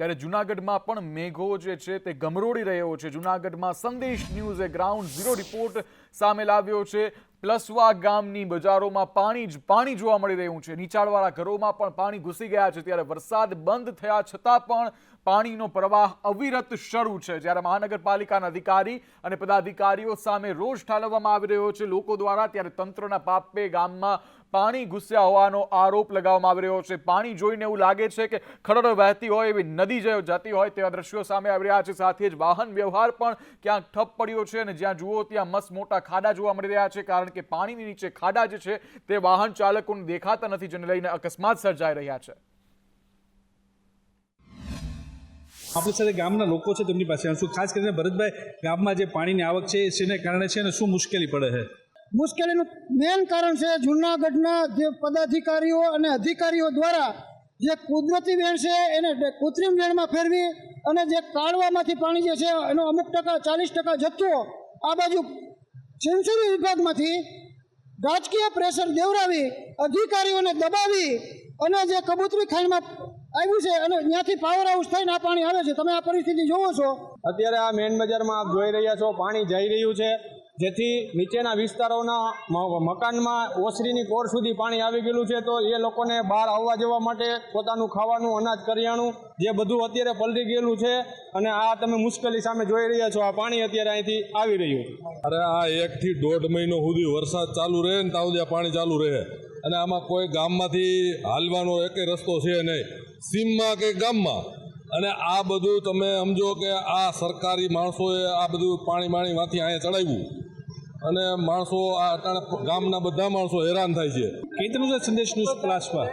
ત્યારે જૂનાગઢમાં પણ મેઘો જે છે તે ગમરોડી રહ્યો છે. જૂનાગઢમાં સંદેશ ન્યૂઝે ગ્રાઉન્ડ ઝીરો રિપોર્ટ સામે લાવ્યો છે. પ્લસવા ગામની બજારોમાં પાણી જ પાણી જોવા મળી રહ્યું છે. નીચાણવાળા ઘરોમાં પણ પાણી ઘૂસી ગયા છે. ત્યારે વરસાદ બંધ થયા છતાં પણ પાણીનો પ્રવાહ અવિરત શરૂ છે. જ્યારે મહાનગરપાલિકાના અધિકારી અને પદાધિકારીઓ સામે રોષ ઠાલવવામાં આવી રહ્યો છે. લોકો દ્વારા ત્યારે તંત્રના પાપે ગામમાં પાણી ઘૂસ્યા હોવાનો આરોપ લગાવવામાં આવી રહ્યો છે. પાણી જોઈને એવું લાગે છે કે ખડડો વહેતી હોય એવી નદી જતી હોય તેવા દ્રશ્યો સામે આવી રહ્યા છે. સાથે જ વાહન વ્યવહાર પણ ક્યાંક ઠપ પડ્યો છે અને જ્યાં જુઓ ત્યાં મસ્ત મોટા ખાડા જોવા મળી રહ્યા છે. કારણ કે પાણીની નીચે ખાડા જે છે તે વાહન ચાલકોને દેખાતા નથી જેને લઈને અકસ્માત સર્જાઈ રહ્યા છે. આપણી સાથે ગામના લોકો છે તેમની પાસે. આવશું ખાસ કરીને ભરતભાઈ ગામમાં જે પાણીની આવક છે એ કારણે છે અને શું મુશ્કેલી પડે છે? મુશ્કેલીનું મેન કારણ છે જૂનાગઢના જે પદાધિકારીઓ અને અધિકારીઓ દ્વારા જે કુદરતી વેણ છે એને કૃત્રિમ વેણમાં ફેરવી અને જે કાળવામાંથી પાણી જે છે એનો અમુક ટકા ચાલીસ ટકા જથ્થો આ બાજુ સેન્સરી વિભાગમાંથી રાજકીય પ્રેશર દેવરાવી, અધિકારીઓને દબાવી અને જે કબૂતરી ખાઈમાં આવ્યું છે અને ત્યાંથી પાવર હાઉસ થઈને આ પાણી આવે છે. તમે આ પરિસ્થિતિ જોવો છો? અત્યારે આ મેન બજારમાં આપ જોઈ રહ્યા છો, પાણી જઈ રહ્યું છે. જેથી નીચેના વિસ્તારોના મકાનમાં ઓસરીની કોર સુધી પાણી આવી ગયેલું છે, તો એ લોકોને બહાર આવવા જવા માટે પોતાનું ખાવાનું, અનાજ, કરિયાણું જે બધું અત્યારે પલટી ગયેલું છે અને આ તમે મુશ્કેલી સામે જોઈ રહ્યા છો, આ પાણી અત્યારે અહીંથી આવી રહ્યું અરે આ એકથી દોઢ મહિનો સુધી વરસાદ ચાલુ રહે ને ત્યાં સુધી પાણી ચાલુ રહે. અને આમાં કોઈ ગામમાંથી હાલવાનો એકેય રસ્તો છે નહીં. સીમમાં કે ગામમાં. અને આ બધું તમે સમજો કે આ સરકારી માણસોએ આ બધું પાણી બાણીમાંથી અહીંયા ચડાવ્યું. અને માણસો આ ગામના બધા માણસો હેરાન થાય છે. કેન્દ્રનું સંદેશ ન્યૂઝ પ્લાસમાં